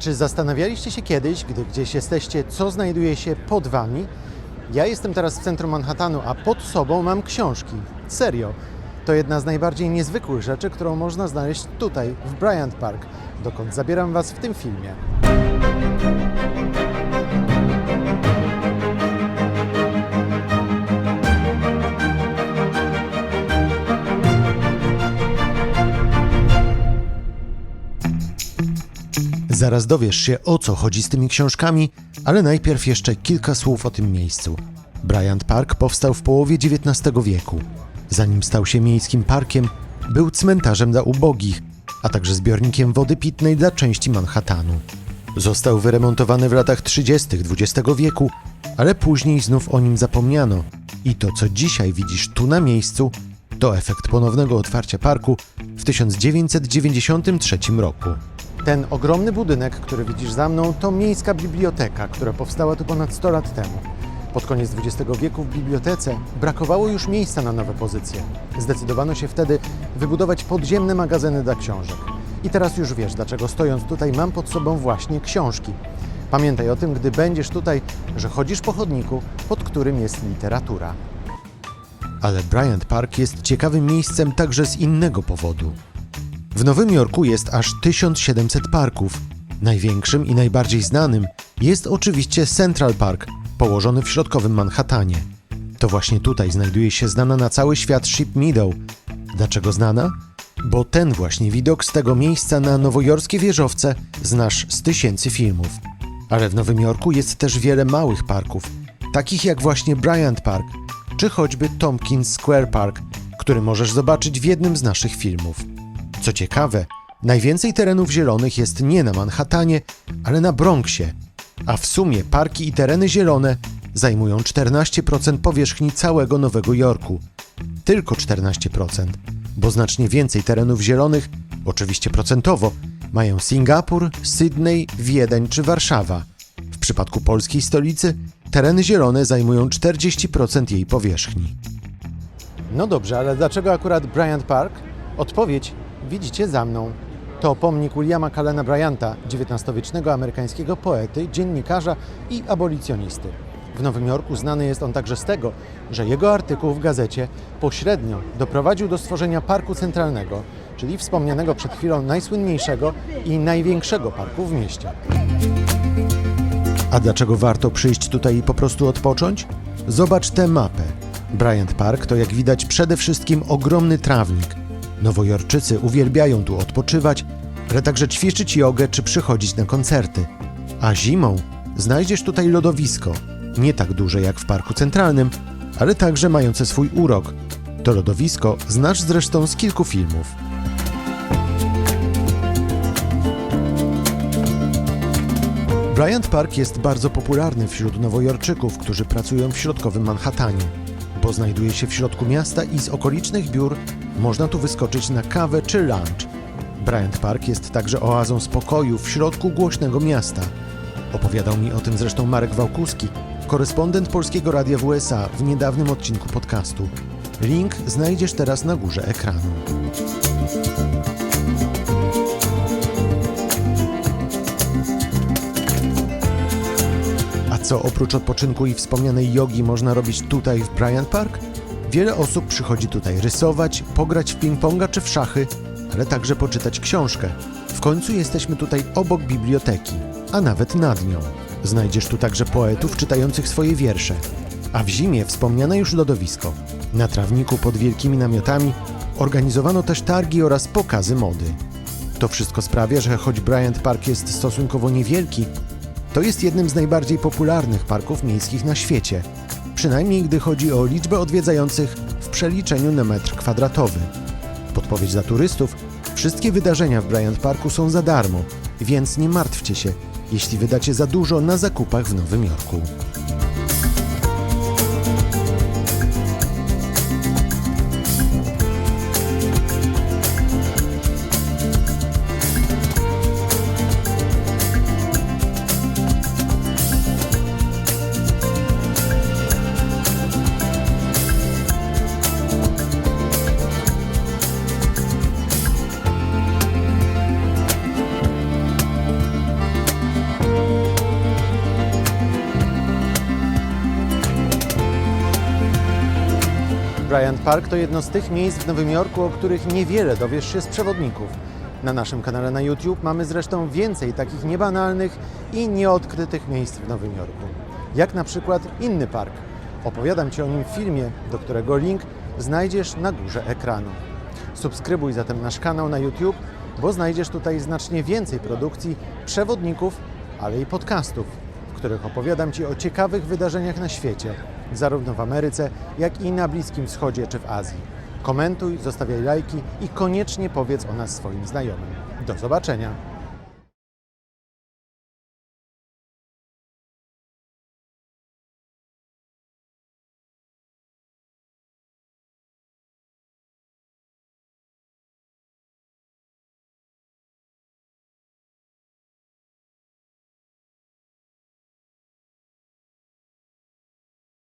Czy zastanawialiście się kiedyś, gdy gdzieś jesteście, co znajduje się pod wami? Ja jestem teraz w centrum Manhattanu, a pod sobą mam książki. Serio. To jedna z najbardziej niezwykłych rzeczy, którą można znaleźć tutaj, w Bryant Park, dokąd zabieram Was w tym filmie. Zaraz dowiesz się, o co chodzi z tymi książkami, ale najpierw jeszcze kilka słów o tym miejscu. Bryant Park powstał w połowie XIX wieku. Zanim stał się miejskim parkiem, był cmentarzem dla ubogich, a także zbiornikiem wody pitnej dla części Manhattanu. Został wyremontowany w latach 30. XX wieku, ale później znów o nim zapomniano. I to, co dzisiaj widzisz tu na miejscu, to efekt ponownego otwarcia parku w 1993 roku. Ten ogromny budynek, który widzisz za mną, to miejska biblioteka, która powstała tu ponad 100 lat temu. Pod koniec XX wieku w bibliotece brakowało już miejsca na nowe pozycje. Zdecydowano się wtedy wybudować podziemne magazyny dla książek. I teraz już wiesz, dlaczego stojąc tutaj mam pod sobą właśnie książki. Pamiętaj o tym, gdy będziesz tutaj, że chodzisz po chodniku, pod którym jest literatura. Ale Bryant Park jest ciekawym miejscem także z innego powodu. W Nowym Jorku jest aż 1700 parków. Największym i najbardziej znanym jest oczywiście Central Park, położony w środkowym Manhattanie. To właśnie tutaj znajduje się znana na cały świat Ship Meadow. Dlaczego znana? Bo ten właśnie widok z tego miejsca na nowojorskie wieżowce znasz z tysięcy filmów. Ale w Nowym Jorku jest też wiele małych parków, takich jak właśnie Bryant Park, czy choćby Tompkins Square Park, który możesz zobaczyć w jednym z naszych filmów. Co ciekawe, najwięcej terenów zielonych jest nie na Manhattanie, ale na Bronxie, a w sumie parki i tereny zielone zajmują 14% powierzchni całego Nowego Jorku. Tylko 14%, bo znacznie więcej terenów zielonych, oczywiście procentowo, mają Singapur, Sydney, Wiedeń czy Warszawa. W przypadku polskiej stolicy tereny zielone zajmują 40% jej powierzchni. No dobrze, ale dlaczego akurat Bryant Park? Odpowiedź widzicie za mną. To pomnik Williama Callena Bryanta, XIX-wiecznego amerykańskiego poety, dziennikarza i abolicjonisty. W Nowym Jorku znany jest on także z tego, że jego artykuł w gazecie pośrednio doprowadził do stworzenia Parku Centralnego, czyli wspomnianego przed chwilą najsłynniejszego i największego parku w mieście. A dlaczego warto przyjść tutaj i po prostu odpocząć? Zobacz tę mapę. Bryant Park to jak widać przede wszystkim ogromny trawnik. Nowojorczycy uwielbiają tu odpoczywać, ale także ćwiczyć jogę czy przychodzić na koncerty. A zimą znajdziesz tutaj lodowisko, nie tak duże jak w Parku Centralnym, ale także mające swój urok. To lodowisko znasz zresztą z kilku filmów. Bryant Park jest bardzo popularny wśród nowojorczyków, którzy pracują w środkowym Manhattanie, bo znajduje się w środku miasta i z okolicznych biur można tu wyskoczyć na kawę czy lunch. Bryant Park jest także oazą spokoju w środku głośnego miasta. Opowiadał mi o tym zresztą Marek Wałkuski, korespondent Polskiego Radia w USA w niedawnym odcinku podcastu. Link znajdziesz teraz na górze ekranu. A co oprócz odpoczynku i wspomnianej jogi można robić tutaj w Bryant Park? Wiele osób przychodzi tutaj rysować, pograć w ping-ponga czy w szachy, ale także poczytać książkę. W końcu jesteśmy tutaj obok biblioteki, a nawet nad nią. Znajdziesz tu także poetów czytających swoje wiersze. A w zimie wspomniane już lodowisko. Na trawniku pod wielkimi namiotami organizowano też targi oraz pokazy mody. To wszystko sprawia, że choć Bryant Park jest stosunkowo niewielki, to jest jednym z najbardziej popularnych parków miejskich na świecie, przynajmniej gdy chodzi o liczbę odwiedzających w przeliczeniu na metr kwadratowy. Podpowiedź dla turystów: wszystkie wydarzenia w Bryant Parku są za darmo, więc nie martwcie się, jeśli wydacie za dużo na zakupach w Nowym Jorku. Bryant Park to jedno z tych miejsc w Nowym Jorku, o których niewiele dowiesz się z przewodników. Na naszym kanale na YouTube mamy zresztą więcej takich niebanalnych i nieodkrytych miejsc w Nowym Jorku. Jak na przykład inny park. Opowiadam Ci o nim w filmie, do którego link znajdziesz na górze ekranu. Subskrybuj zatem nasz kanał na YouTube, bo znajdziesz tutaj znacznie więcej produkcji, przewodników, ale i podcastów, w których opowiadam Ci o ciekawych wydarzeniach na świecie, zarówno w Ameryce, jak i na Bliskim Wschodzie czy w Azji. Komentuj, zostawiaj lajki i koniecznie powiedz o nas swoim znajomym. Do zobaczenia!